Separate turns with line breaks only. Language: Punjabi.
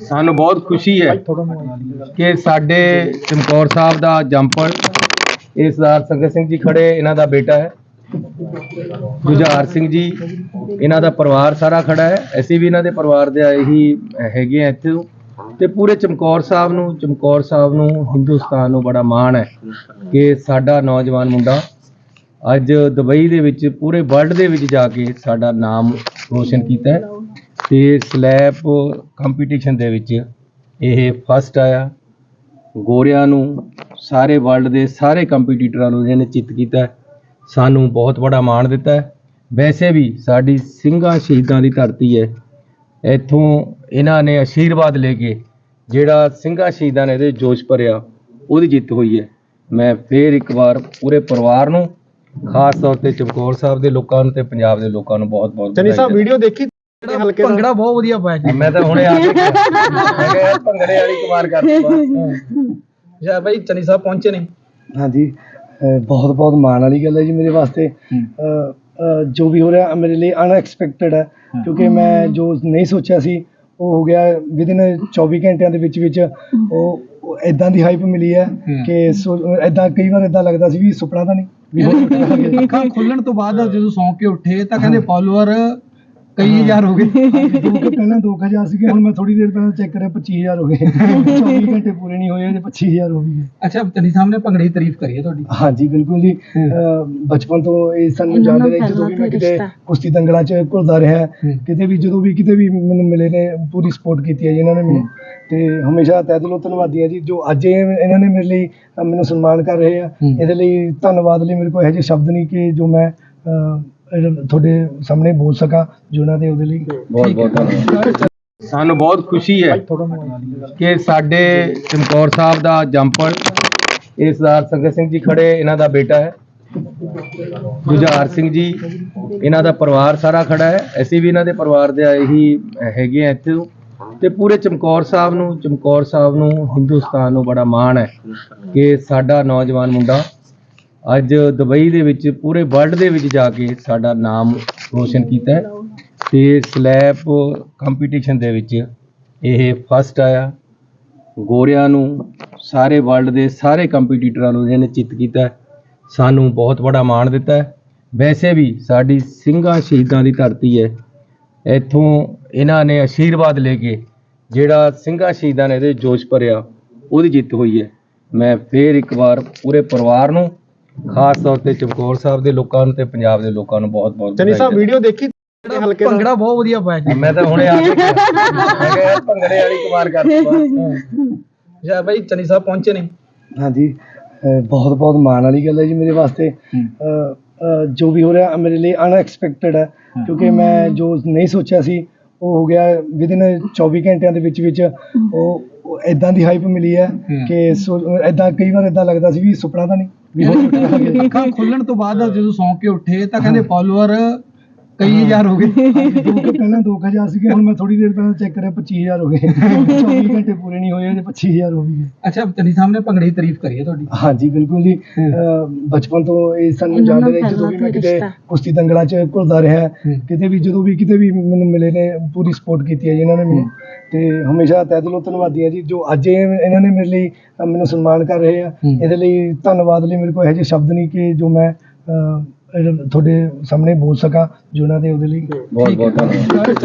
ਸਾਨੂੰ ਬਹੁਤ ਖੁਸ਼ੀ ਹੈ ਕਿ ਸਾਡੇ ਚਮਕੌਰ ਸਾਹਿਬ ਦਾ ਜੰਪਲ ਇਹ ਸਰਦਾਰ ਸੰਗਤ ਸਿੰਘ ਜੀ ਖੜੇ, ਇਹਨਾਂ ਦਾ ਬੇਟਾ ਹੈ। ਜੁਝਾਰ ਸਿੰਘ ਜੀ, ਇਹਨਾਂ ਦਾ ਪਰਿਵਾਰ ਸਾਰਾ ਖੜਾ ਹੈ। ਅਸੀਂ ਵੀ ਇਹਨਾਂ ਦੇ ਪਰਿਵਾਰ ਦੇ ਇਹੀ ਹੈਗੇ ਆ ਇੱਥੇ। ਤੇ ਪੂਰੇ ਚਮਕੌਰ ਸਾਹਿਬ ਨੂੰ, ਚਮਕੌਰ ਸਾਹਿਬ ਨੂੰ, ਹਿੰਦੁਸਤਾਨ ਨੂੰ ਬੜਾ ਮਾਣ ਹੈ ਕਿ ਸਾਡਾ ਨੌਜਵਾਨ ਮੁੰਡਾ ਅੱਜ ਦੁਬਈ ਦੇ ਵਿੱਚ, ਪੂਰੇ ਵਰਲਡ ਦੇ ਵਿੱਚ ਜਾ ਕੇ ਸਾਡਾ ਨਾਮ ਰੋਸ਼ਨ ਕੀਤਾ ਹੈ। ਤੇ ਸਲੈਪ ਕੰਪੀਟੀਸ਼ਨ ਦੇ ਵਿੱਚ ਇਹ ਫਸਟ ਆਇਆ। ਗੋਰਿਆਂ ਨੂੰ ਸਾਰੇ ਵਰਲਡ ਦੇ ਸਾਰੇ ਕੰਪੀਟੀਟਰਾਂ ਨੂੰ ਇਹਨੇ ਚਿੱਤ ਕੀਤਾ। ਸਾਨੂੰ ਬਹੁਤ ਬੜਾ ਮਾਣ ਦਿੱਤਾ। ਵੈਸੇ ਵੀ ਸਾਡੀ ਸਿੰਘਾਂ ਸ਼ਹੀਦਾਂ ਦੀ ਧਰਤੀ ਹੈ। ਇੱਥੋਂ ਇਹਨਾਂ ਨੇ ਆਸ਼ੀਰਵਾਦ ਲੈ ਕੇ ਜਿਹੜਾ ਸਿੰਘਾਂ ਸ਼ਹੀਦਾਂ ਨੇ ਇਹਦੇ ਜੋਸ਼ ਭਰਿਆ ਉਹਦੀ ਜਿੱਤ ਹੋਈ ਹੈ। ਮੈਂ ਫੇਰ ਇੱਕ ਵਾਰ ਪੂਰੇ ਪਰਿਵਾਰ ਨੂੰ ਖਾਸ ਤੌਰ ਤੇ ਚਮਕੌਰ ਸਾਹਿਬ ਦੇ ਲੋਕਾਂ ਨੂੰ ਤੇ ਪੰਜਾਬ ਦੇ ਲੋਕਾਂ ਨੂੰ ਬਹੁਤ ਬਹੁਤ
ਚੰਨੀ ਸਾਹਿਬ ਵੀਡੀਓ ਦੇਖੀ ਹਲਕੇ ਦਾ?
ਭੰਗੜਾ ਬਹੁਤ ਵਧੀਆ ਪਾਇਆ ਜੀ
ਮੈਂ ਤਾਂ ਹੁਣੇ ਆ ਕੇ ਕਿਹਾ। ਮੈਂ ਕਿਹਾ ਯਾਰ ਭੰਗੜੇ ਵਾਲੀ ਕਮਾਲ ਕਰ
ਜੈ ਭਾਈ ਚੰਨੀ ਸਾਹਿਬ ਪਹੁੰਚੇ ਨੇ।
ਹਾਂਜੀ। ਬਹੁਤ ਬਹੁਤ ਮਾਣ ਵਾਲੀ ਗੱਲ ਹੈ ਜੀ ਮੇਰੇ ਵਾਸਤੇ। ਜੋ ਵੀ ਹੋ ਰਿਹਾ ਮੇਰੇ ਲਈ ਅਨਐਕਸਪੈਕਟਡ ਹੈ। ਕਿਉਂਕਿ ਮੈਂ ਜੋ ਨਹੀਂ ਸੋਚਿਆ ਸੀ ਉਹ ਹੋ ਗਿਆ ਵਿਦਿਨ 24 ਘੰਟਿਆਂ ਦੇ ਵਿੱਚ ਵਿੱਚ ਉਹ ਇਦਾਂ ਦੀ ਹਾਈਪ ਮਿਲੀ ਹੈ ਕਿ ਇਦਾਂ ਕਈ ਵਾਰ ਇਦਾਂ ਲੱਗਦਾ ਸੀ ਵੀ ਸੁਪਨਾ ਤਾਂ ਨਹੀਂ ਵੀ ਹੋ ਸਕਦਾ
ਅੱਖਾਂ ਖੁੱਲਣ ਤੋਂ ਬਾਅਦ ਜਦੋਂ ਸੌਂ ਕੇ ਉੱਠੇ ਤਾਂ ਕਹਿੰਦੇ ਫਾਲੋਅਰ ਕਈ ਹਜ਼ਾਰ ਹੋ ਗਏ।
ਦੋ ਕੁ ਪਹਿਲਾਂ 2000 ਸੀਗੇ ਹੁਣ ਮੈਂ ਥੋੜੀ ਦੇਰ ਪਹਿਲਾਂ ਚੈੱਕ ਕਰਿਆ 25000 ਹੋ ਗਏ। 24 ਘੰਟੇ ਪੂਰੇ ਨਹੀਂ ਹੋਏ ਅਜੇ 25000 ਹੋ ਗਏ
ਅੱਛਾ ਚੰਨੀ ਸਾਹਿਬ ਨੇ ਭੰਗੜੇ ਦੀ ਤਾਰੀਫ ਕਰੀ ਹੈ ਤੁਹਾਡੀ।
ਹਾਂਜੀ ਬਿਲਕੁਲ ਜੀ। ਬਚਪਨ ਤੋਂ ਇਹ ਸਾਨੂੰ ਜਾਣਦੇ ਨੇ ਜਦੋਂ ਵੀ ਮੈਂ ਕਿਤੇ ਕੁਸ਼ਤੀ ਦੰਗਲਾਂ 'ਚ ਘੁਲਦਾ ਰਿਹਾ ਕਿਤੇ ਵੀ ਜਦੋਂ ਵੀ ਕਿਤੇ ਵੀ ਮੈਨੂੰ ਮਿਲੇ ਨੇ ਪੂਰੀ ਸਪੋਰਟ ਕੀਤੀ ਹੈ ਜੀ ਇਹਨਾਂ ਨੇ ਮੈਨੂੰ। ਤੇ ਹਮੇਸ਼ਾ ਤਹਿ ਦਿਲੋਂ ਧੰਨਵਾਦੀ ਹੈ ਜੀ ਜੋ ਅੱਜ ਇਹ ਇਹਨਾਂ ਨੇ ਮੇਰੇ ਲਈ ਮੈਨੂੰ ਸਨਮਾਨ ਕਰ ਰਹੇ ਆ। ਇਹਦੇ ਲਈ ਧੰਨਵਾਦ ਲਈ ਮੇਰੇ ਕੋਲ ਇਹੋ ਜਿਹੇ ਸ਼ਬਦ ਨਹੀਂ ਕਿ ਜੋ ਮੈਂ ਤੁਹਾਡੇ ਸਾਹਮਣੇ ਬੋਲ ਸਕਾਂ ਜੋ ਇਹਨਾਂ ਦੇ ਉਹਦੇ ਲਈ
ਬਹੁਤ ਬਹੁਤ ਧੰਨਵਾਦ। ਸਾਨੂੰ ਬਹੁਤ ਖੁਸ਼ੀ ਹੈ ਕਿ ਸਾਡੇ ਚਮਕੌਰ ਸਾਹਿਬ ਦਾ ਜੰਪਲ ਇਹ ਸਰਦਾਰ ਸੰਗਤ ਸਿੰਘ ਜੀ ਖੜੇ ਇਹਨਾਂ ਦਾ ਬੇਟਾ ਹੈ। ਜੁਝਾਰ ਸਿੰਘ ਜੀ ਇਹਨਾਂ ਦਾ ਪਰਿਵਾਰ ਸਾਰਾ ਖੜਾ ਹੈ। ਅਸੀਂ ਵੀ ਇਹਨਾਂ ਦੇ ਪਰਿਵਾਰ ਦੇ ਹੀ ਹੈਗੇ ਆ ਇੱਥੇ। ਤੇ ਪੂਰੇ ਚਮਕੌਰ ਸਾਹਿਬ ਨੂੰ ਚਮਕੌਰ ਸਾਹਿਬ ਨੂੰ ਹਿੰਦੁਸਤਾਨ ਨੂੰ ਬੜਾ ਮਾਣ ਹੈ ਕਿ ਸਾਡਾ ਨੌਜਵਾਨ ਮੁੰਡਾ ਅੱਜ ਦੁਬਈ ਦੇ ਵਿੱਚ, ਪੂਰੇ ਵਰਲਡ ਦੇ ਵਿੱਚ ਜਾ ਕੇ ਸਾਡਾ ਨਾਮ ਰੋਸ਼ਨ ਕੀਤਾ ਹੈ ਤੇ ਸਲੈਪ ਕੰਪੀਟੀਸ਼ਨ ਦੇ ਵਿੱਚ ਇਹ ਫਸਟ ਆਇਆ। ਗੋਰਿਆਂ ਨੂੰ ਸਾਰੇ ਵਰਲਡ ਦੇ ਸਾਰੇ ਕੰਪੀਟੀਟਰਾਂ ਨੂੰ ਇਹਨੇ ਜਿੱਤ ਕੀਤਾ ਸਾਨੂੰ ਬਹੁਤ ਬੜਾ ਮਾਣ ਦਿੱਤਾ ਵੈਸੇ ਵੀ ਸਾਡੀ ਸਿੰਘਾਂ ਸ਼ਹੀਦਾਂ ਦੀ ਧਰਤੀ ਹੈ। ਇੱਥੋਂ ਇਹਨਾਂ ਨੇ ਆਸ਼ੀਰਵਾਦ ਲੈ ਕੇ ਜਿਹੜਾ ਸਿੰਘਾਂ ਸ਼ਹੀਦਾਂ ਨੇ ਇਹਦੇ ਜੋਸ਼ ਭਰਿਆ, ਉਹਦੀ ਜਿੱਤ ਹੋਈ ਹੈ। ਮੈਂ ਫੇਰ ਇੱਕ ਵਾਰ ਪੂਰੇ ਪਰਿਵਾਰ ਨੂੰ ਖਾਸ ਤੌਰ ਤੇ ਚਮਕੌਰ ਸਾਹਿਬ ਦੇ ਲੋਕਾਂ ਨੂੰ ਤੇ ਪੰਜਾਬ ਦੇ ਲੋਕਾਂ ਨੂੰ ਬਹੁਤ ਬਹੁਤ
ਚੰਨੀ ਸਾਹਿਬ ਵੀਡੀਓ ਦੇਖੀ ਹਲਕੇ ਦਾ?
ਭੰਗੜਾ ਬਹੁਤ ਵਧੀਆ ਪਾਇਆ ਜੀ
ਮੈਂ ਤਾਂ ਹੁਣੇ ਆ ਕੇ। ਮੈਂ ਕਿਹਾ ਭੰਗੜੇ ਵਾਲੀ ਕਮਾਲ ਕਰ
ਜੈ ਭਾਈ ਚੰਨੀ ਸਾਹਿਬ ਪਹੁੰਚੇ ਨੇ।
ਹਾਂਜੀ ਬਹੁਤ ਬਹੁਤ ਮਾਣ ਵਾਲੀ ਗੱਲ ਹੈ ਜੀ ਮੇਰੇ ਵਾਸਤੇ। ਜੋ ਵੀ ਹੋ ਰਿਹਾ ਮੇਰੇ ਲਈ ਅਨਐਕਸਪੈਕਟਡ ਹੈ ਕਿਉਂਕਿ ਮੈਂ ਜੋ ਨਹੀਂ ਸੋਚਿਆ ਸੀ ਉਹ ਹੋ ਗਿਆ ਵਿਦਿਨ 24 ਘੰਟਿਆਂ ਦੇ ਵਿੱਚ ਵਿੱਚ ਉਹ ਇਦਾਂ ਦੀ ਹਾਈਪ ਮਿਲੀ ਹੈ ਕਿ ਇਦਾਂ ਕਈ ਵਾਰ ਇਦਾਂ ਲੱਗਦਾ ਸੀ ਵੀ ਸੁਪਨਾ ਤਾਂ ਨਹੀਂ ਵੀ ਹੋ ਸਕਦਾ
ਅੱਖਾਂ ਖੁੱਲਣ ਤੋਂ ਬਾਅਦ ਜਦੋਂ ਸੌਂ ਕੇ ਉੱਠੇ ਤਾਂ ਕਹਿੰਦੇ ਫਾਲੋਅਰ ਕਈ ਹਜ਼ਾਰ ਹੋ ਗਏ।
ਦੋ ਕੁ ਪਹਿਲਾਂ 2000 ਸੀਗੇ ਹੁਣ ਮੈਂ ਥੋੜੀ ਦੇਰ ਪਹਿਲਾਂ ਚੈੱਕ ਕਰਿਆ 25000 ਹੋ ਗਏ। 24 ਘੰਟੇ ਪੂਰੇ ਨਹੀਂ ਹੋਏ ਅਜੇ 25000 ਹੋ ਗਏ।
ਅੱਛਾ ਚੰਨੀ ਸਾਹਿਬ ਨੇ ਭੰਗੜੇ ਦੀ ਤਾਰੀਫ ਕਰੀ ਹੈ ਤੁਹਾਡੀ।
ਹਾਂਜੀ ਬਿਲਕੁਲ ਜੀ। ਬਚਪਨ ਤੋਂ ਇਹ ਸਾਨੂੰ ਜਾਣਦੇ ਨੇ ਜਦੋਂ ਵੀ ਮੈਂ ਕਿਤੇ ਕੁਸ਼ਤੀ ਦੰਗਲਾਂ 'ਚ ਘੁਲਦਾ ਰਿਹਾ ਕਿਤੇ ਵੀ ਜਦੋਂ ਵੀ ਕਿਤੇ ਵੀ ਮੈਨੂੰ ਮਿਲੇ ਨੇ ਪੂਰੀ ਸਪੋਰਟ ਕੀਤੀ ਹੈ ਇਹਨਾਂ ਨੇ ਮੈਨੂੰ। ਤੇ ਹਮੇਸ਼ਾ ਤਹਿ ਦਿਲੋਂ ਧੰਨਵਾਦੀ ਹੈ ਜੀ ਜੋ ਅੱਜ ਇਹ ਇਹਨਾਂ ਨੇ ਮੇਰੇ ਲਈ ਮੈਨੂੰ ਸਨਮਾਨ ਕਰ ਰਹੇ ਆ। ਇਹਦੇ ਲਈ ਧੰਨਵਾਦ ਲਈ ਮੇਰੇ ਕੋਲ ਇਹੋ ਜਿਹੇ ਸ਼ਬਦ ਨਹੀਂ ਕਿ ਜੋ ਮੈਂ ਇਹ ਤੁਹਾਡੇ ਸਾਹਮਣੇ ਬੋਲ ਸਕਾਂ ਜੋ ਇਹਨਾਂ ਦੇ ਉਹਦੇ ਲਈ
ਬਹੁਤ ਬਹੁਤ ਧੰਨਵਾਦ।